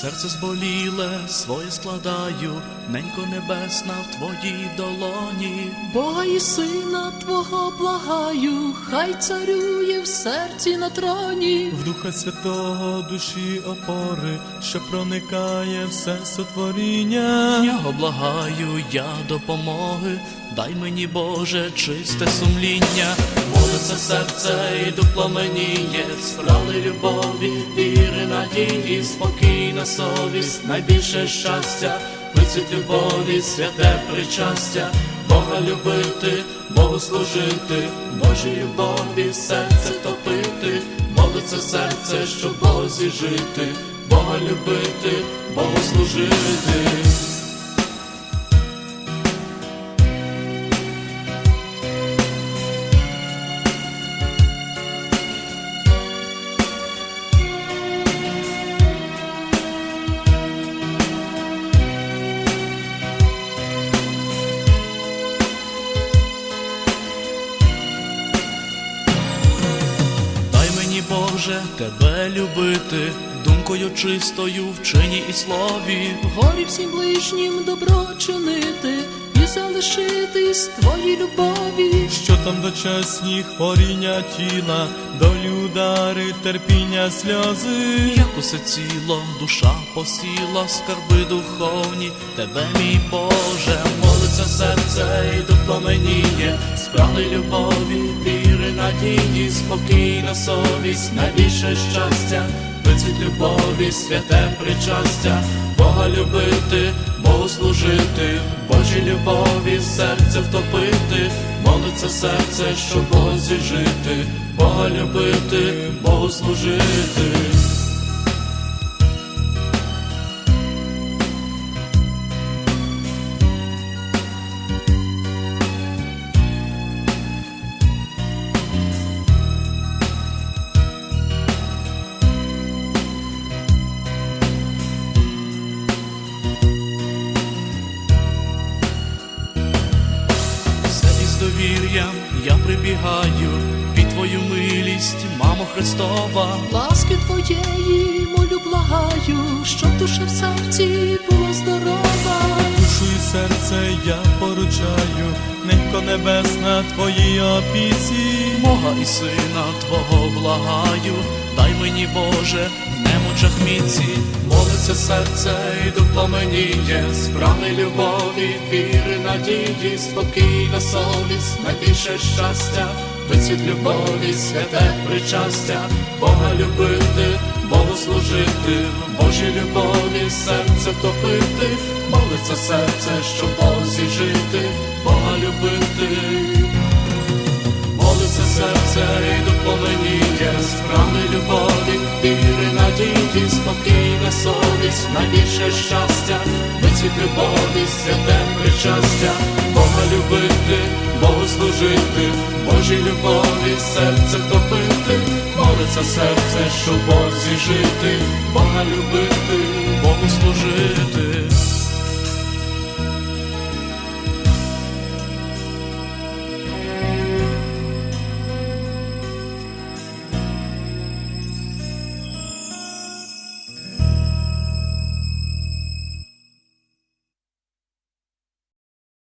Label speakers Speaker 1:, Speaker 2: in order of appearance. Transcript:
Speaker 1: Серце зболіле, своє складаю, ненько небесна в твоїй долоні.
Speaker 2: Бога і сина Твого благаю, хай царює серці на троні.
Speaker 3: в Духа Святого душі опори, що проникає все сотворіння.
Speaker 1: Нього благаю я допомоги, дай мені, Боже, чисте сумління, молиться серце і дух пламеніє, справи любові, віри, надії, спокійна совість, найбільше щастя, вицвіт любові, святе причастя, Бога любити, Богу служити, Божій любові, серце втопити, молиться серце, щоб Бозі жити, Бога любити, Богу служити. Боже, тебе любити, думкою чистою в чині і слові.
Speaker 2: Горі всім ближнім добро чинити і залишитись твоїй любові.
Speaker 3: Що там дочасні хворіння тіла, долі удари, терпіння, сльози.
Speaker 1: Як усе ціло, душа посіла, скарби духовні, тебе, мій Боже, молиться серце і допламеніє, справи любові, віри, спокійна совість, найбільше щастя, вицвіт любові, святе причастя, Бога любити, Богу служити, Божій любові, серце втопити, молиться серце, щоб Бозі жити, Бога любити, Богу служити. Із я прибігаю твою милість, мамо Христова.
Speaker 2: Ласки твоєї молю благаю, щоб душа в серці була здорова.
Speaker 3: Душу і серце я поручаю, ненько небесна твоїй опіці.
Speaker 1: Бога і сина Твого благаю, дай мені, Боже, в немочах міці, молиться серце і дух пламеніє, справи любові, віри, надії, спокійна совість, найбільше щастя, вицвіт любові, святе причастя, Бога любити, Богу служити, в Божій любові, серце втопити, молиться серце, щоб Бозі жити, Бога любити. Молиться серце і допоменіє, справи любові, віри, надії, спокійна совість, найбільше щастя, вицвіт любові, святе причастя, Бога любити, Богу служити, Божій любові, серце втопити, молиться серце, щоб Бозі жити, Бога любити, Богу служити.